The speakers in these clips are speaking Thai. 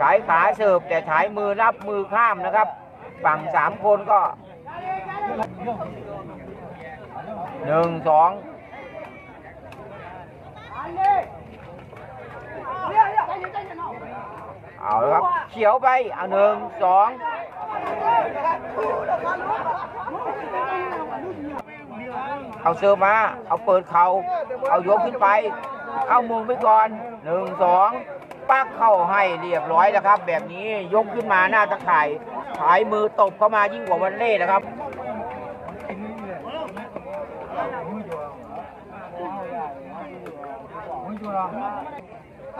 ฉายขาเสิร์ฟแต่ฉายมือรับมือข้ามนะครับ ฝั่งสามคนก็หนึ่งสอง เอาละครับ เขียวไปเอาหนึ่งสองเอาเสิร์ฟมา เอาเปิดเขาเอายกขึ้นไป เอามุงไปก่อนหนึ่งสองปักเข้าให้เรียบร้อยแล้วครับ แบบนี้ยกขึ้นมาหน้าตะข่ายถ่ายมือตบเข้ามายิ่งกว่าวันเล่นะครับ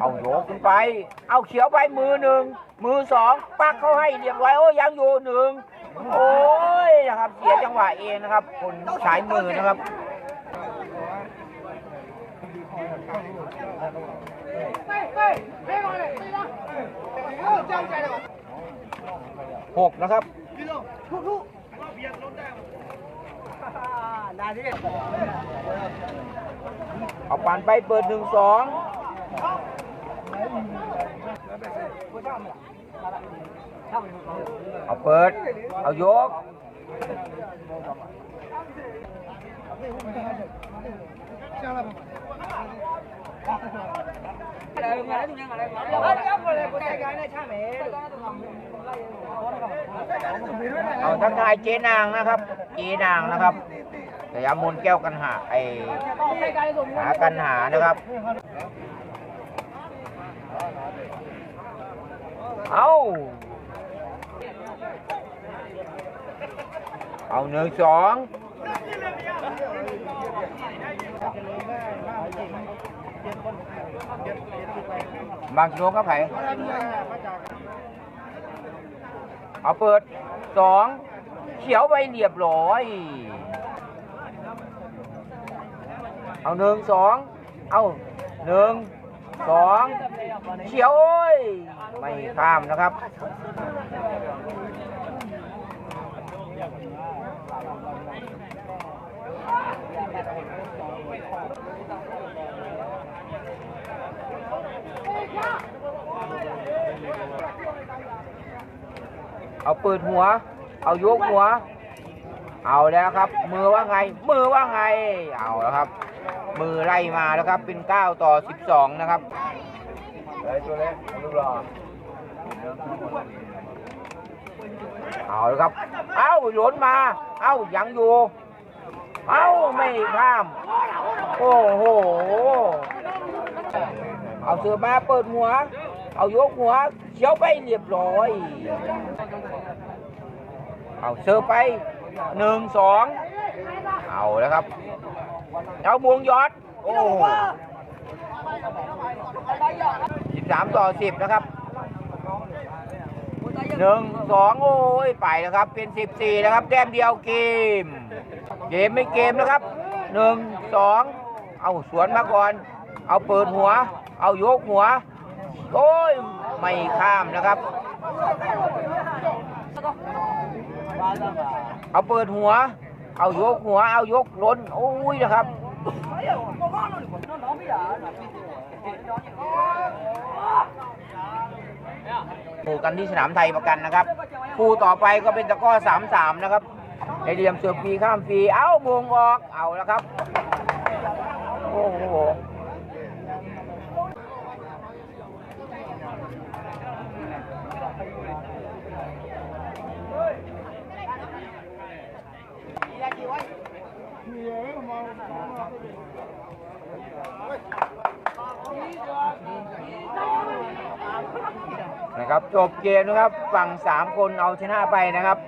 เอาโยกขึ้นไป เอาเขียวไปมือหนึ่ง มือสองปักเขาให้เรียบร้อยโอ้ยังอยู่หนึ่งโอ้ยนะครับ เสียจังหวะเองนะครับ คนใช้มือนะครับหกนะครับ เอาปันไปเปิดหนึ่งสองเอาเปิด เอายก เอาทักทายเจ๊นางนะครับ เจ๊นางนะครับสยามมนแก้วกันหาไอหากันหานะครับ เอาเอาหนึ่งสองบางกิโลครับไผ่ เอาเปิดสองเขียวไปเรียบร้อย เอาหนึ่งสองเอาหนึ่งสองเขียวโอ้ยไม่ข้ามนะครับ เอาเปิดหัว เอายกหัว เอาแล้วครับ มือว่าไง มือว่าไง เอาแล้วครับ มือไล่มาแล้วครับ เป็น 9 ต่อ 12 นะครับตัวเล็กลูกรอเอาแล้วครับ เอ้าหล่นมา เอ้ายังอยู่ เอ้าไม่ข้าม โอ้โห เอาเสือมาเปิดหัว เอายกหัวเขียวไปเรียบร้อย เอาเสือไปหนึ่งสองเอาแล้วครับ เอาบวงยอด โอ้สิบสามต่อสิบนะครับหนึ่งสองโอ้ยไปแล้วครับ เป็นสิบสี่แล้วครับ แต้มเดียวเกม เกมไม่เกมนะครับหนึ่งสองเอาสวนมาก่อน เอาเปิดหัว เอายกหัว โอ้ย ไม่ข้ามนะครับ เอาเปิดหัว เอายกหัว เอายกล้น โอ้ยนะครับคู่กันที่สนามไทยประกันนะครับคู่ต่อไปก็เป็นตะก้อสามสามนะครับในเหลี่ยมเสือฟีข้ามฟีเอ้ามงออก เอาแล้วครับ โอ้โห ครับจบเกมนะครับฝั่ง 3 คนเอาชนะไปนะครับ